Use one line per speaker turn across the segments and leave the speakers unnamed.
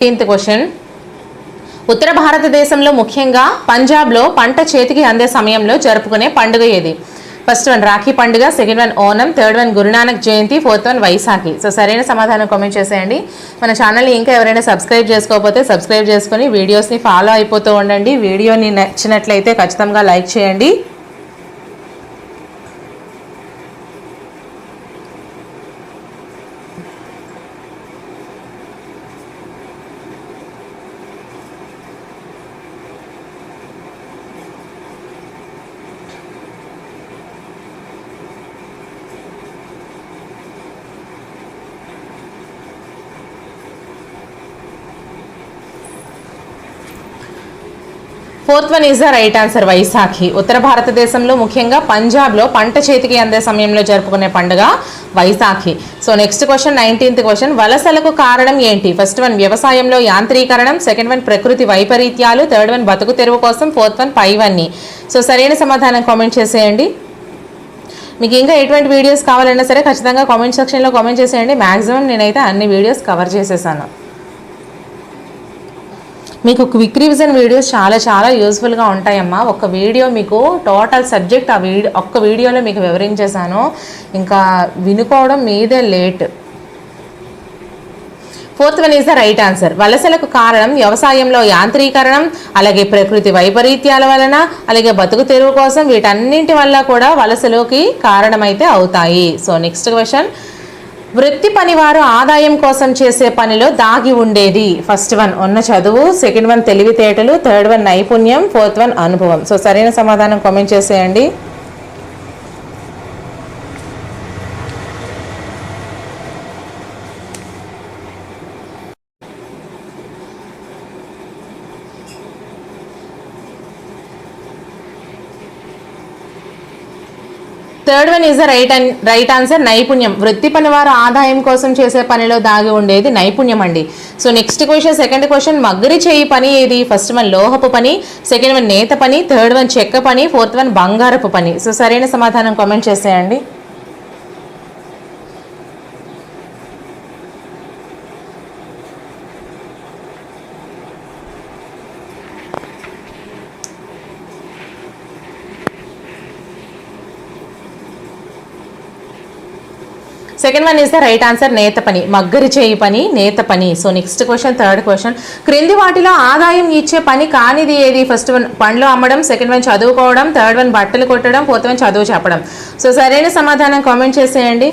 Fifteenth question ఉత్తర భారతదేశంలో ముఖ్యంగా పంజాబ్లో పంట చేతికి అందే సమయంలో జరుపుకునే పండుగ ఏది? ఫస్ట్ వన్ రాఖీ పండుగ second one Onam third one Guru Nanak Jayanti fourth one Vaisakhi. So సరైన సమాధానం కామెంట్ చేసేయండి. మన ఛానల్ని ఇంకా ఎవరైనా సబ్స్క్రైబ్ చేసుకోకపోతే సబ్స్క్రైబ్ చేసుకొని వీడియోస్ని ఫాలో అయిపోతూ ఉండండి. వీడియోని నచ్చినట్లయితే ఖచ్చితంగా లైక్ చేయండి. Fourth one is the right answer Vaisakhi. ఉత్తర భారతదేశంలో ముఖ్యంగా పంజాబ్లో పంట చేతికి అందే సమయంలో జరుపుకునే పండుగ Vaisakhi. So next question nineteenth question వలసలకు కారణం ఏంటి? ఫస్ట్ వన్ వ్యవసాయంలో యాంత్రీకరణం. సెకండ్ వన్ ప్రకృతి వైపరీత్యాలు. థర్డ్ వన్ బతుకు తెరువు కోసం. ఫోర్త్ వన్ పైవన్నీ సో సరైన సమాధానం కామెంట్ చేసేయండి. మీకు ఇంకా ఎటువంటి వీడియోస్ కావాలన్నా సరే ఖచ్చితంగా కామెంట్ సెక్షన్లో కామెంట్ చేసేయండి. మ్యాక్సిమం నేనైతే అన్ని వీడియోస్ కవర్ చేసేసాను. మీకు క్విక్ రివిజన్ వీడియోస్ చాలా చాలా యూస్ఫుల్గా ఉంటాయమ్మా. ఒక వీడియో మీకు టోటల్ సబ్జెక్ట్ ఆ వీడియో ఒక్క వీడియోలో మీకు వివరించేశాను. ఇంకా వినుకోవడం మీదే late fourth one is the right answer వలసలకు కారణం వ్యవసాయంలో యాంత్రీకరణం అలాగే ప్రకృతి వైపరీత్యాల వలన అలాగే బతుకు తెరువు కోసం వీటన్నింటి వల్ల కూడా వలసలోకి కారణమైతే అవుతాయి. సో నెక్స్ట్ క్వశ్చన్ వృత్తి పనివారు ఆదాయం కోసం చేసే పనిలో దాగి ఉండేది. ఫస్ట్ వన్ ఉన్న చదువు. సెకండ్ వన్ తెలివితేటలు. థర్డ్ వన్ నైపుణ్యం. ఫోర్త్ వన్ అనుభవం. సో సరైన సమాధానం కామెంట్ చేసేయండి. Third one is the right right answer నైపుణ్యం. వృత్తి పనివారు ఆదాయం కోసం చేసే పనిలో దాగి ఉండేది నైపుణ్యం అండి. So next question second question మగ్గరి చేయి పని ఏది? ఫస్ట్ వన్ లోహపు పని సెకండ్ వన్ నేత పని థర్డ్ వన్ చెక్క పని ఫోర్త్ వన్ బంగారపు పని. సో సరైన సమాధానం కామెంట్ చేసేయండి. Second one is the right answer నేత పని. మగ్గరి చేయి పని నేత పని. So next question third question క్రింది వాటిలో ఆదాయం ఇచ్చే పని కానిది ఏది? ఫస్ట్ వన్ పండ్లు అమ్మడం సెకండ్ వన్ చదువుకోవడం థర్డ్ వన్ బట్టలు కొట్టడం ఫోర్త్ వన్ చదువు చెప్పడం. సో సరైన సమాధానం కామెంట్ చేసేయండి.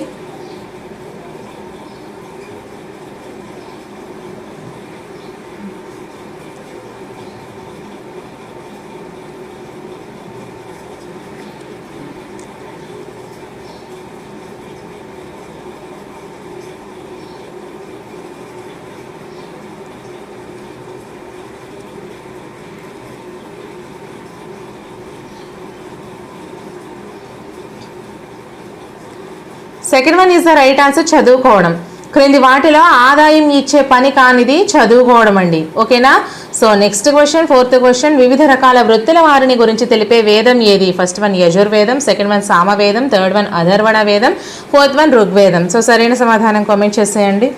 Second one is the right answer చదువుకోవడం. క్రింది వాటిలో ఆదాయం ఇచ్చే పని కానిది చదువుకోవడం అండి. ఓకేనా so next question fourth question వివిధ రకాల వృత్తుల వారిని గురించి తెలిపే వేదం ఏది? ఫస్ట్ వన్ యజుర్వేదం సెకండ్ వన్ సామవేదం థర్డ్ వన్ అధర్వణ వేదం ఫోర్త్ వన్ ఋగ్వేదం. సో సరైన సమాధానం కామెంట్ చేసేయండి.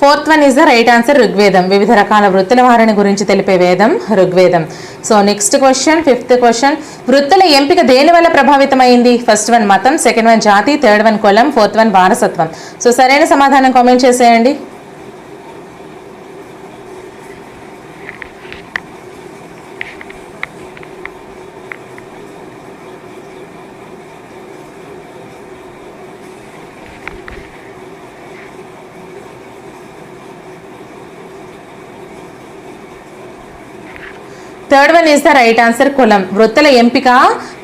Fourth one is the right answer ఋగ్వేదం వివిధ రకాల వృత్తుల వారిని గురించి తెలిపే వేదం ఋగ్వేదం so next question fifth question వృత్తుల ఎంపిక దేని వల్ల ప్రభావితమైంది? ఫస్ట్ వన్ మతం సెకండ్ వన్ జాతి థర్డ్ వన్ కులం ఫోర్త్ వన్ వారసత్వం. సో సరైన సమాధానం కామెంట్ చేసేయండి. Third one is the right answer కులం వృత్తుల ఎంపిక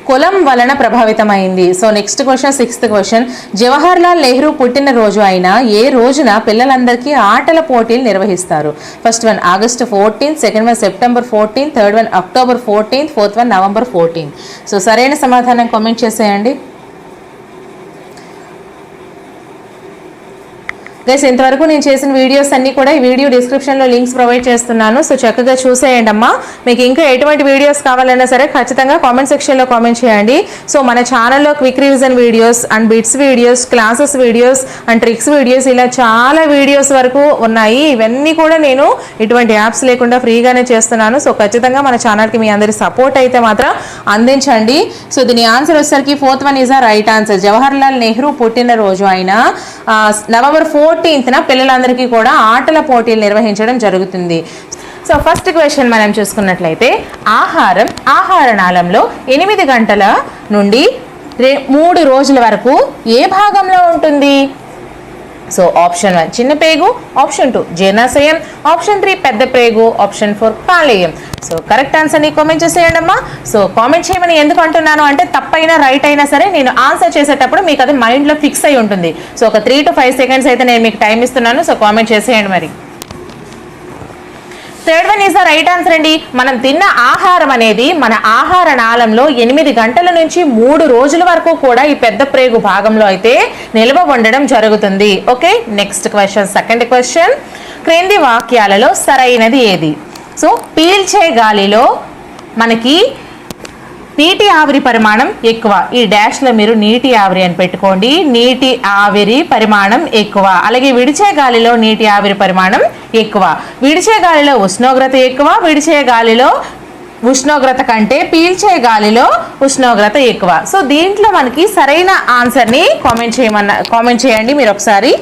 కులం వలన ప్రభావితమైంది. So next question sixth question Jawahar Lal Nehru పుట్టినరోజు అయినా అయిన ఏ రోజున పిల్లలందరికీ ఆటల పోటీలు నిర్వహిస్తారు? First one August fourteenth second one September fourteen third one October fourteenth fourth one November fourteen so సరైన సమాధానం కామెంట్ చేసేయండి. గైస్ ఇంతవరకు నేను చేసిన వీడియోస్ అన్ని కూడా ఈ వీడియో డిస్క్రిప్షన్లో లింక్స్ ప్రొవైడ్ చేస్తున్నాను. సో చక్కగా చూసేయండి అమ్మా మీకు ఇంకా ఎటువంటి వీడియోస్ కావాలన్నా సరే ఖచ్చితంగా కామెంట్ సెక్షన్లో కామెంట్ చేయండి. సో మన ఛానల్లో quick revision videos and bits videos classes videos and tricks videos ఇలా చాలా వీడియోస్ వరకు ఉన్నాయి. ఇవన్నీ కూడా నేను ఇటువంటి యాప్స్ లేకుండా ఫ్రీగానే చేస్తున్నాను. సో ఖచ్చితంగా మన ఛానల్కి మీ అందరి సపోర్ట్ అయితే మాత్రం అందించండి. సో దీని ఆన్సర్ వచ్చేసరికి fourth one is a right answer Jawaharlal Nehru పుట్టినరోజు ఆయన నవంబర్ ఫోర్ ఫోర్టీన్త్న పిల్లలందరికీ కూడా ఆటల పోటీలు నిర్వహించడం జరుగుతుంది. సో ఫస్ట్ క్వశ్చన్ మనం చూసుకున్నట్లయితే ఆహారం ఆహార నాళంలో ఎనిమిది గంటల నుండి రే మూడు రోజుల వరకు ఏ భాగంలో ఉంటుంది? సో ఆప్షన్ వన్ చిన్న పేగు ఆప్షన్ టూ జీర్ణాశయం ఆప్షన్ త్రీ పెద్ద పేగు ఆప్షన్ ఫోర్ పాలేయం. సో కరెక్ట్ ఆన్సర్ని కామెంట్ చేసేయండి అమ్మా సో కామెంట్ చేయమని ఎందుకు అంటున్నాను అంటే తప్పైనా రైట్ అయినా సరే నేను ఆన్సర్ చేసేటప్పుడు మీకు అది మైండ్లో ఫిక్స్ అయి ఉంటుంది. సో ఒక త్రీ టు ఫైవ్ సెకండ్స్ అయితే నేను మీకు టైం ఇస్తున్నాను. సో కామెంట్ చేసేయండి మరి. Third one is the right answer అండి. మనం తిన్న ఆహారం అనేది మన ఆహార నాళంలో ఎనిమిది గంటల నుంచి మూడు రోజుల వరకు కూడా ఈ పెద్ద ప్రేగు భాగంలో అయితే నిల్వ ఉండడం జరుగుతుంది. Okay next question second question. క్రింది వాక్యాలలో సరైనది ఏది? సో పీల్చే గాలిలో మనకి నీటి ఆవిరి పరిమాణం ఎక్కువ. ఈ డాష్లో మీరు నీటి ఆవిరి అని పెట్టుకోండి. నీటి ఆవిరి పరిమాణం ఎక్కువ. అలాగే విడిచే గాలిలో నీటి ఆవిరి పరిమాణం ఎక్కువ. విడిచే గాలిలో ఉష్ణోగ్రత ఎక్కువ. విడిచే గాలిలో ఉష్ణోగ్రత కంటే పీల్చే గాలిలో ఉష్ణోగ్రత ఎక్కువ. సో దీంట్లో మనకి సరైన ఆన్సర్ని కామెంట్ చేయమన్న కామెంట్ చేయండి మీరు ఒకసారి.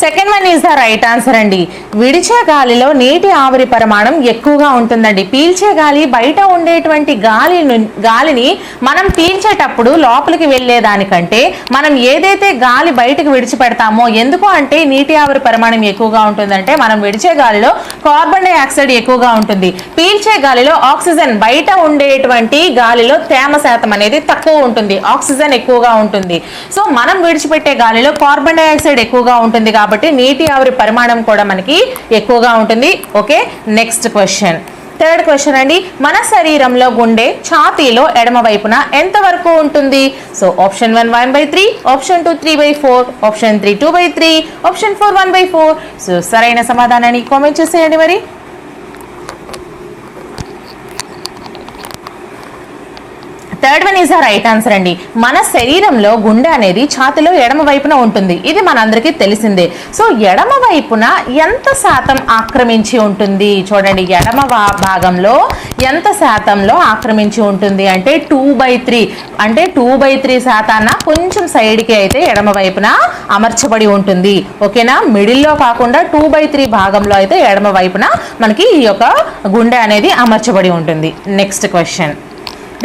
Second one is the right answer అండి. విడిచే గాలిలో నీటి ఆవిరి పరిమాణం ఎక్కువగా ఉంటుందండి. పీల్చే గాలి బయట ఉండేటువంటి గాలి ను- గాలిని మనం పీల్చేటప్పుడు లోపలికి వెళ్ళేదానికంటే మనం ఏదైతే గాలి బయటకు విడిచిపెడతామో ఎందుకు అంటే నీటి ఆవిరి పరిమాణం ఎక్కువగా ఉంటుందంటే మనం విడిచే గాలిలో కార్బన్ డైఆక్సైడ్ ఎక్కువగా ఉంటుంది. పీల్చే గాలిలో ఆక్సిజన్ బయట ఉండేటువంటి గాలిలో తేమ శాతం అనేది తక్కువ ఉంటుంది. ఆక్సిజన్ ఎక్కువగా ఉంటుంది. సో మనం విడిచిపెట్టే గాలిలో కార్బన్ డైఆక్సైడ్ ఎక్కువగా ఉంటుంది కాబట్టి కాబట్టి నీటి ఆవిరి పరిమాణం కూడా మనకి ఎక్కువగా ఉంటుంది. Okay next question third question అండి మన శరీరంలో గుండె ఛాతీలో ఎడమ వైపున ఎంత వరకు ఉంటుంది? So option one one by three option two three by four option three two by three option four one by four so సరైన సమాధానాన్ని కామెంట్ చేసేయండి మరి. Third one is a right answer అండి. మన శరీరంలో గుండె అనేది ఛాతిలో ఎడమ వైపున ఉంటుంది. ఇది మనందరికీ తెలిసిందే. సో ఎడమ వైపున ఎంత శాతం ఆక్రమించి ఉంటుంది? చూడండి ఎడమ భాగంలో ఎంత శాతంలో ఆక్రమించి ఉంటుంది అంటే టూ బై త్రీ అంటే టూ బై త్రీ శాతాన కొంచెం సైడ్కి అయితే ఎడమ వైపున అమర్చబడి ఉంటుంది. ఓకేనా? మిడిల్లో కాకుండా టూ బై త్రీ భాగంలో అయితే ఎడమ వైపున మనకి ఈ యొక్క గుండె అనేది అమర్చబడి ఉంటుంది. నెక్స్ట్ క్వశ్చన్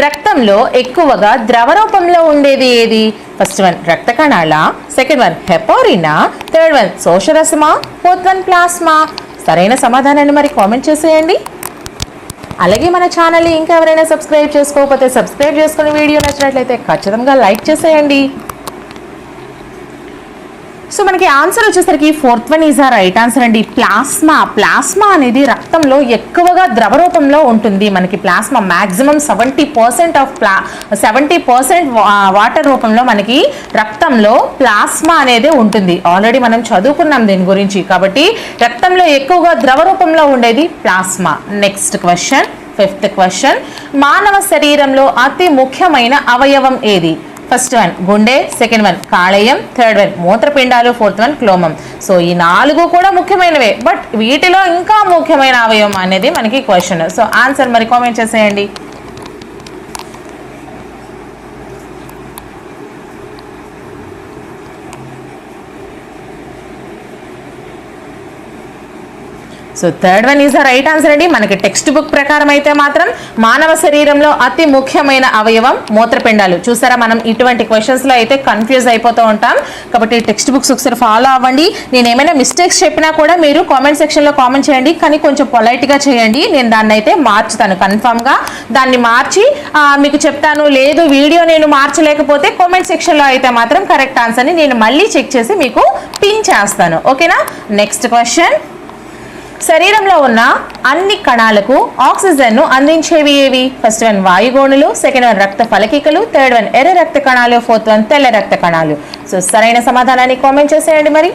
రక్తంలో ఎక్కువగా ద్రవ రూపంలో ఉండేది ఏది? ఫస్ట్ వన్ రక్త కణాల. సెకండ్ వన్ హెపారినా. Third one శోషరసమా. Fourth one plasma. సరైన సమాధానాన్ని మరి కామెంట్ చేసేయండి. అలాగే మన ఛానల్ని ఇంకా ఎవరైనా సబ్స్క్రైబ్ చేసుకోకపోతే సబ్స్క్రైబ్ చేసుకుని వీడియో నచ్చినట్లయితే ఖచ్చితంగా లైక్ చేసేయండి. సో మనకి ఆన్సర్ వచ్చేసరికి fourth one is a right answer అండి. ప్లాస్మా ప్లాస్మా అనేది రక్తంలో ఎక్కువగా ద్రవ రూపంలో ఉంటుంది. మనకి plasma maximum seventy percent of ప్లా సెవెంటీ పర్సెంట్ వాటర్ రూపంలో మనకి రక్తంలో ప్లాస్మా అనేది ఉంటుంది. ఆల్రెడీ మనం చదువుకున్నాం దీని గురించి. కాబట్టి రక్తంలో ఎక్కువగా ద్రవ రూపంలో ఉండేది plasma. Next question fifth question మానవ శరీరంలో అతి ముఖ్యమైన అవయవం ఏది? ఫస్ట్ వన్ గుండె సెకండ్ వన్ కాళేయం థర్డ్ వన్ మూత్రపిండాలు ఫోర్త్ వన్ క్లోమం. సో ఈ నాలుగు కూడా ముఖ్యమైనవే బట్ వీటిలో ఇంకా ముఖ్యమైన అవయవం అనేది మనకి క్వశ్చన్ సో ఆన్సర్ మరి కామెంట్ చేసేయండి. So third one is the right answer అండి. మనకి టెక్స్ట్ బుక్ ప్రకారం అయితే మాత్రం మానవ శరీరంలో అతి ముఖ్యమైన అవయవం మూత్రపిండాలు. చూసారా మనం ఇటువంటి క్వశ్చన్స్లో అయితే కన్ఫ్యూజ్ అయిపోతూ ఉంటాం. కాబట్టి టెక్స్ట్ బుక్స్ ఒకసారి ఫాలో అవ్వండి. నేను ఏమైనా మిస్టేక్స్ చెప్పినా కూడా మీరు కామెంట్ సెక్షన్లో కామెంట్ చేయండి. కానీ కొంచెం పొలైట్గా చేయండి. నేను దాన్ని అయితే మార్చుతాను కన్ఫామ్గా దాన్ని మార్చి మీకు చెప్తాను లేదు వీడియో నేను మార్చలేకపోతే కామెంట్ సెక్షన్లో అయితే మాత్రం కరెక్ట్ ఆన్సర్ని నేను మళ్ళీ చెక్ చేసి మీకు పిన్ చేస్తాను. ఓకేనా నెక్స్ట్ క్వశ్చన్ శరీరంలో ఉన్న అన్ని కణాలకు ఆక్సిజన్ను అందించేవి ఏవి? ఫస్ట్ వన్ వాయుగోణులు సెకండ్ వన్ రక్త ఫలకికలు థర్డ్ వన్ ఎర్ర రక్త కణాలు ఫోర్త్ వన్ తెల్ల రక్త కణాలు. సో సరైన సమాధానాన్ని కామెంట్ చేసేయండి మరి.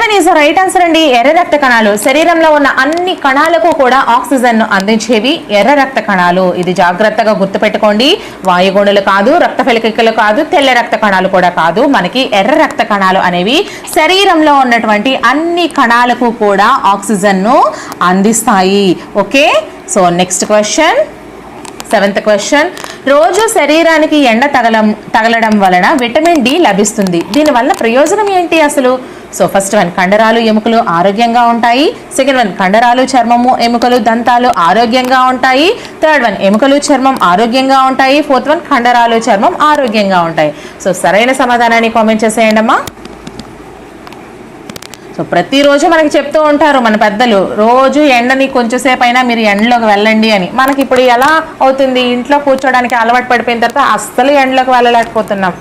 Third one is right answer అండి. ఎర్ర రక్త కణాలు. శరీరంలో ఉన్న అన్ని కణాలకు కూడా ఆక్సిజన్ను అందించేవి ఎర్ర రక్త కణాలు. ఇది జాగ్రత్తగా గుర్తుపెట్టుకోండి. వాయుగుణులు కాదు రక్త ఫలికలు కాదు తెల్ల రక్త కణాలు కూడా కాదు. మనకి ఎర్ర రక్త కణాలు అనేవి శరీరంలో ఉన్నటువంటి అన్ని కణాలకు కూడా ఆక్సిజన్ను అందిస్తాయి. Okay so next question seventh question రోజు శరీరానికి ఎండ తగలం తగలడం వలన విటమిన్ డి లభిస్తుంది. దీనివల్ల ప్రయోజనం ఏంటి అసలు? సో ఫస్ట్ వన్ కండరాలు ఎముకలు ఆరోగ్యంగా ఉంటాయి. సెకండ్ వన్ కండరాలు చర్మము ఎముకలు దంతాలు ఆరోగ్యంగా ఉంటాయి. థర్డ్ వన్ ఎముకలు చర్మం ఆరోగ్యంగా ఉంటాయి. ఫోర్త్ వన్ కండరాలు చర్మం ఆరోగ్యంగా ఉంటాయి. సో సరైన సమాధానాన్ని కామెంట్ చేసేయండి అమ్మా. సో ప్రతిరోజు మనకి చెప్తూ ఉంటారు మన పెద్దలు రోజు ఎండని కొంచెంసేపు అయినా మీరు ఎండలోకి వెళ్ళండి అని. మనకి ఇప్పుడు ఎలా అవుతుంది? ఇంట్లో కూర్చోడానికి అలవాటు పడిపోయిన తర్వాత అస్సలు ఎండలోకి వెళ్ళలేకపోతున్నాం.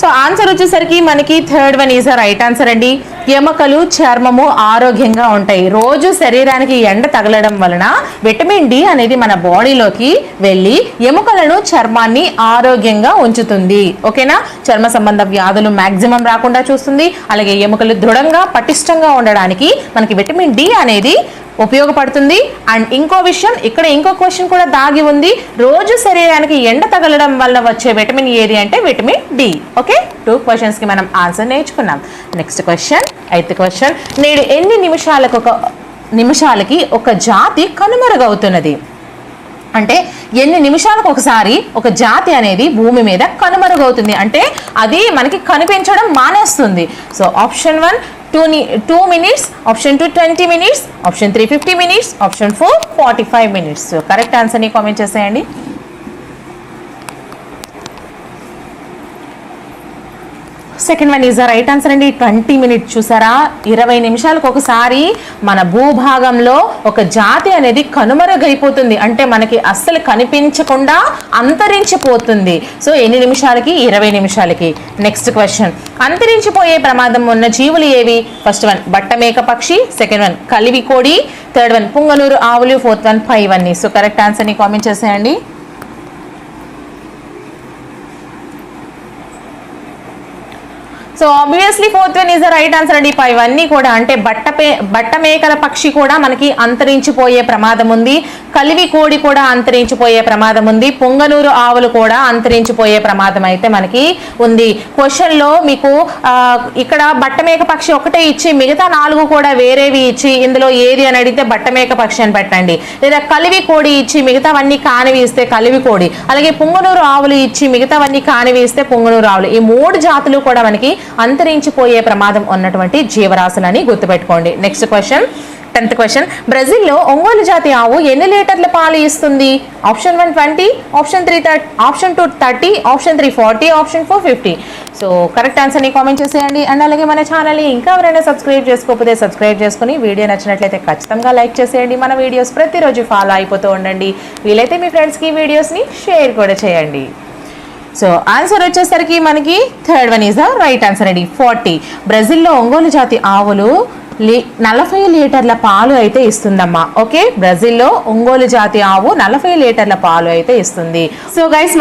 సో ఆన్సర్ వచ్చేసరికి మనకి third one is right answer అండి. ఎముకలు చర్మము ఆరోగ్యంగా ఉంటాయి. రోజు శరీరానికి ఎండ తగలడం వలన విటమిన్ డి అనేది మన బాడీలోకి వెళ్ళి ఎముకలను చర్మాన్ని ఆరోగ్యంగా ఉంచుతుంది. ఓకేనా? చర్మ సంబంధ వ్యాధులు మ్యాక్సిమం రాకుండా చూస్తుంది. అలాగే ఎముకలు దృఢంగా పటిష్టంగా ఉండడానికి మనకి విటమిన్ డి అనేది ఉపయోగపడుతుంది. అండ్ ఇంకో విషయం ఇక్కడ ఇంకో క్వశ్చన్ కూడా దాగి ఉంది. రోజు శరీరానికి ఎండ తగలడం వల్ల వచ్చే విటమిన్ ఏది అంటే విటమిన్ డి. ఓకే? టూ క్వశ్చన్స్కి మనం ఆన్సర్ నేర్చుకున్నాం. నెక్స్ట్ క్వశ్చన్ ఎయిత్ క్వశ్చన్ నేడు ఎన్ని నిమిషాలకు ఒక నిమిషాలకి ఒక జాతి కనుమరుగవుతున్నది? అంటే ఎన్ని నిమిషాలకు ఒకసారి ఒక జాతి అనేది భూమి మీద కనుమరుగవుతుంది. అంటే అది మనకి కనిపించడం మానేస్తుంది. So option one two two minutes option two twenty minutes option three fifty minutes option four forty five minutes correct ఆన్సర్ని కామెంట్ చేసేయండి. Second one is the right answer అండి. ట్వంటీ మినిట్స్ చూసారా? ఇరవై నిమిషాలకు ఒకసారి మన భూభాగంలో ఒక జాతి అనేది కనుమరుగైపోతుంది. అంటే మనకి అస్సలు కనిపించకుండా అంతరించిపోతుంది. సో ఎన్ని నిమిషాలకి? ఇరవై నిమిషాలకి. నెక్స్ట్ క్వశ్చన్ అంతరించిపోయే ప్రమాదం ఉన్న జీవులు ఏవి? ఫస్ట్ వన్ బట్టమేక పక్షి. సెకండ్ వన్ కలివి కోడి. థర్డ్ వన్ పుంగనూరు ఆవులు. ఫోర్త్ వన్ ఫైవ్ అన్ని సో కరెక్ట్ ఆన్సర్ని కామెంట్ చేసేయండి. So obviously fourth one is the right answer అండి. ఇవన్నీ కూడా అంటే బట్టపే బట్టమేకల పక్షి కూడా మనకి అంతరించిపోయే ప్రమాదం ఉంది. కలివి కోడి కూడా అంతరించిపోయే ప్రమాదం ఉంది. పొంగనూరు ఆవులు కూడా అంతరించిపోయే ప్రమాదం అయితే మనకి ఉంది. క్వశ్చన్లో మీకు ఇక్కడ బట్టమేక పక్షి ఒకటే ఇచ్చి మిగతా నాలుగు కూడా వేరేవి ఇచ్చి ఇందులో ఏది అని అడిగితే బట్టమేక పక్షి అని పెట్టండి. లేదా కలివి కోడి ఇచ్చి మిగతావన్నీ కానివి ఇస్తే కలివి కోడి. అలాగే పొంగనూరు ఆవులు ఇచ్చి మిగతావన్నీ కానివి ఇస్తే పొంగనూరు ఆవులు. ఈ మూడు జాతులు కూడా మనకి అంతరించిపోయే ప్రమాదం ఉన్నటువంటి జీవరాశులని గుర్తుపెట్టుకోండి. నెక్స్ట్ క్వశ్చన్ టెన్త్ క్వశ్చన్ బ్రెజిల్లో ఒంగోలు జాతి ఆవు ఎన్ని లీటర్ల పాలు ఇస్తుంది? Option one twenty option three thirty option two thirty option three forty option four fifty so correct ఆన్సర్ని కామెంట్ చేసేయండి. అండ్ అలాగే మన ఛానల్ని ఇంకా ఎవరైనా సబ్స్క్రైబ్ చేసుకోకపోతే సబ్స్క్రైబ్ చేసుకుని వీడియో నచ్చినట్లయితే ఖచ్చితంగా లైక్ చేసేయండి. మన వీడియోస్ ప్రతిరోజు ఫాలో అయిపోతూ ఉండండి. వీలైతే మీ ఫ్రెండ్స్కి ఈ వీడియోస్ని షేర్ కూడా చేయండి. సో ఆన్సర్ వచ్చేసరికి మనకి third one is the right answer అండి ఫార్టీ బ్రెజిల్లో ఒంగోలు జాతి ఆవులు లీ నలభై లీటర్ల పాలు అయితే ఇస్తుందమ్మా. ఓకే? బ్రెజిల్లో ఒంగోలు జాతి ఆవు నలభై లీటర్ల పాలు అయితే ఇస్తుంది. So guys